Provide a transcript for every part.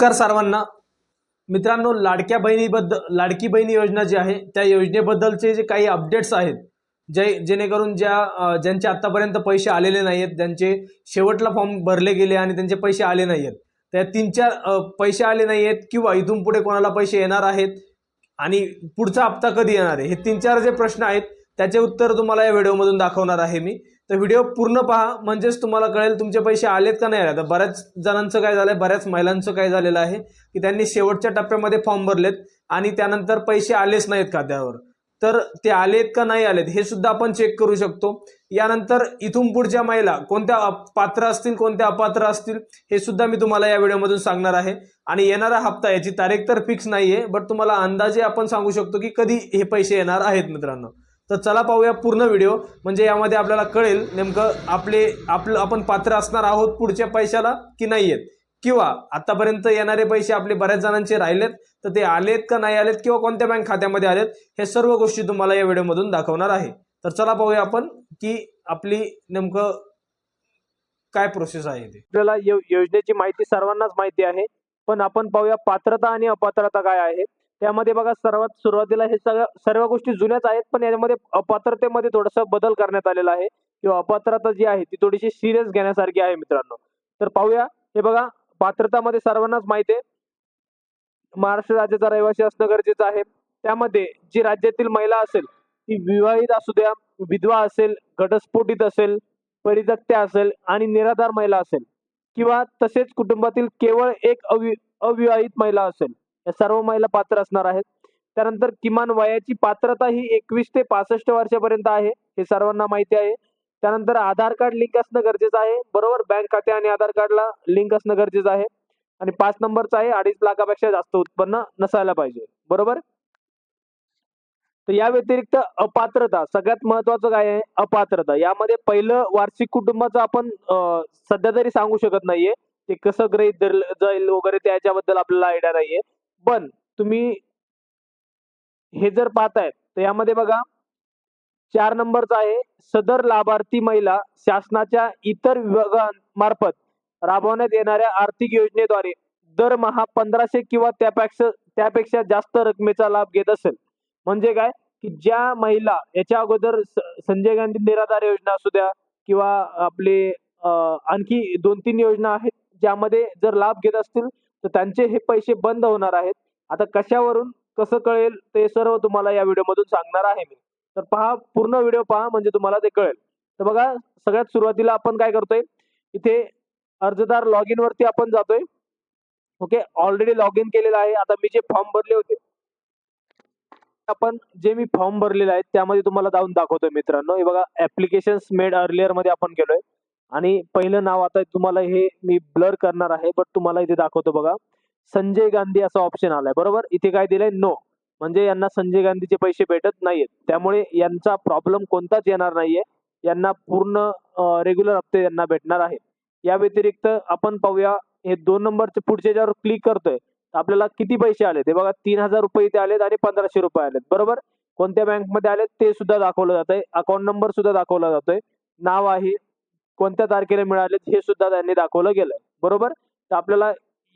नमस्कार सर्वांना. मित्रांनो लाडक्या बहिणीबद्दल लाडकी बहिणी योजना जी आहे त्या योजनेबद्दलचे जे काही अपडेट्स आहेत जे जेणेकरून ज्या ज्यांचे आत्तापर्यंत पैसे आलेले नाही आहेत ज्यांचे शेवटला फॉर्म भरले गेले आणि त्यांचे पैसे आले नाही आहेत त्या तीन चार पैसे आले नाही आहेत किंवा इथून पुढे कोणाला पैसे येणार आहेत आणि पुढचा हप्ता कधी येणार आहे हे तीन चार जे प्रश्न आहेत त्याचे उत्तर तुम्हाला या व्हिडिओमधून दाखवणार आहे मी. तर व्हिडिओ पूर्ण पहा. म्हणजेच तुम्हाला कळेल तुमचे पैसे आलेत का नाही आले तर बऱ्याच जणांचं काय झालंय बऱ्याच महिलांचं काय झालेलं आहे की त्यांनी शेवटच्या टप्प्यामध्ये फॉर्म भरलेत आणि त्यानंतर पैसे आलेच नाहीत खात्यावर तर ते आलेत का नाही आलेत हे सुद्धा आपण चेक करू शकतो. यानंतर इथून पुढच्या महिला कोणत्या पात्र असतील कोणत्या अपात्र असतील हे सुद्धा मी तुम्हाला या व्हिडिओमधून सांगणार आहे. आणि येणारा हप्ता याची तारीख तर फिक्स नाहीये बट तुम्हाला अंदाजे आपण सांगू शकतो की कधी हे पैसे येणार आहेत मित्रांनो. तर चला पाहूया पूर्ण व्हिडिओ म्हणजे यामध्ये आपल्याला कळेल नेमकं आपले आपलं आपण पात्र असणार आहोत पुढच्या पैशाला की नाही आहेत किंवा आतापर्यंत येणारे पैसे आपले बऱ्याच जणांचे राहिलेत तर ते आलेत का नाही आलेत किंवा कोणत्या बँक खात्यामध्ये आलेत हे सर्व गोष्टी तुम्हाला या व्हिडिओमधून दाखवणार आहे. तर चला पाहूया आपण की आपली नेमकं काय प्रोसेस आहे ते. आपल्याला योजनेची माहिती सर्वांनाच माहिती आहे. पण आपण पाहूया पात्रता आणि अपात्रता काय आहे. त्यामध्ये बघा सर्वात सुरुवातीला हे सगळं सर्व गोष्टी जुन्याच आहेत पण यामध्ये अपात्रतेमध्ये थोडासा बदल करण्यात आलेला आहे. किंवा अपात्रता जी आहे ती थोडीशी सिरियस घेण्यासारखी आहे मित्रांनो. तर पाहूया हे बघा पात्रतामध्ये सर्वांनाच माहिती आहे. महाराष्ट्र राज्याचा रहिवासी असणं गरजेचं आहे. त्यामध्ये जी राज्यातील महिला असेल ती विवाहित असू द्या विधवा असेल घटस्फोटित असेल परित्यक्त्या असेल आणि निराधार महिला असेल. किंवा तसेच कुटुंबातील केवळ एक अवि अविवाहित महिला असेल. या सर्व महिला पात्र असणार आहेत. त्यानंतर किमान वयाची पात्रता ही एकवीस ते पासष्ट वर्षापर्यंत आहे हे सर्वांना माहिती आहे. त्यानंतर आधार कार्ड लिंक असणं गरजेचं आहे. बरोबर बँक खाते आणि आधार कार्डला लिंक असणं गरजेचं आहे. आणि पाच नंबरचं आहे अडीच लाखापेक्षा जास्त उत्पन्न नसायला पाहिजे. बरोबर? तर या व्यतिरिक्त अपात्रता सगळ्यात महत्वाचं काय आहे? अपात्रता. यामध्ये पहिलं वार्षिक कुटुंबाचं आपण सध्या तरी सांगू शकत नाहीये. ते कसं गृहीत धरलं जाईल वगैरे त्याच्याबद्दल आपल्याला आयडिया नाहीये. पण तुम्ही हे जर पाहताय तर यामध्ये बघा चार नंबरचा आहे सदर लाभार्थी महिला शासनाच्या इतर विभागांमार्फत राबवण्यात येणाऱ्या आर्थिक योजनेद्वारे दरमहा पंधराशे किंवा त्यापेक्षा त्यापेक्षा जास्त रकमेचा लाभ घेत असेल. म्हणजे काय? की ज्या महिला याच्या अगोदर संजय गांधी निराधार योजना असू द्या किंवा आपले आणखी दोन तीन योजना आहेत ज्यामध्ये जर लाभ घेत असतील तर त्यांचे हे पैसे बंद होणार आहेत. आता कशावरून कसं कळेल ते सर्व तुम्हाला या व्हिडिओमधून सांगणार आहे मी. तर पहा पूर्ण व्हिडिओ पहा म्हणजे तुम्हाला ते कळेल. तर बघा सगळ्यात सुरुवातीला आपण काय करतोय? इथे अर्जदार लॉग इन वरती आपण जातोय. ओके ऑलरेडी लॉग इन केलेलं आहे. आता मी जे फॉर्म भरले होते आपण जे मी फॉर्म भरलेले आहेत त्यामध्ये तुम्हाला जाऊन दाखवतोय मित्रांनो. हे बघा ऍप्लिकेशन मेड अर्लियरमध्ये आपण गेलोय आणि पहिलं नाव आता तुम्हाला हे मी ब्लर करणार आहे बट तुम्हाला इथे दाखवतो बघा. संजय गांधी असा ऑप्शन आलाय बरोबर? इथे काय दिलंय? नो म्हणजे यांना संजय गांधीचे पैसे भेटत नाहीयेत. त्यामुळे यांचा प्रॉब्लेम कोणताच येणार नाहीये. यांना पूर्ण रेग्युलर हप्ते यांना भेटणार आहेत. या व्यतिरिक्त आपण पाहूया हे दोन नंबरचे पुढचे ज्यावर क्लिक करतोय आपल्याला किती पैसे आले ते बघा तीन हजार रुपये इथे आलेत आणि पंधराशे रुपये आलेत बरोबर? कोणत्या बँकमध्ये आलेत? ते सुद्धा दाखवलं जात आहे अकाउंट नंबर सुद्धा दाखवला जातोय. नाव आहे कोणत्या तारखेला मिळालेत हे सुद्धा त्यांनी दाखवलं गेलंय. बरोबर? तर आपल्याला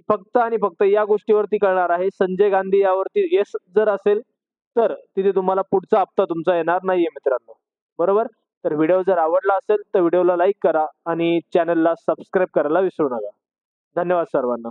फक्त आणि फक्त या गोष्टीवरती कळणार आहे. संजय गांधी यावरती येस जर असेल तर तिथे तुम्हाला पुढचा हप्ता तुमचा येणार नाहीये मित्रांनो. बरोबर? तर व्हिडिओ जर आवडला असेल तर व्हिडिओला लाईक करा आणि चॅनलला सबस्क्राईब करायला विसरू नका. धन्यवाद सर्वांना.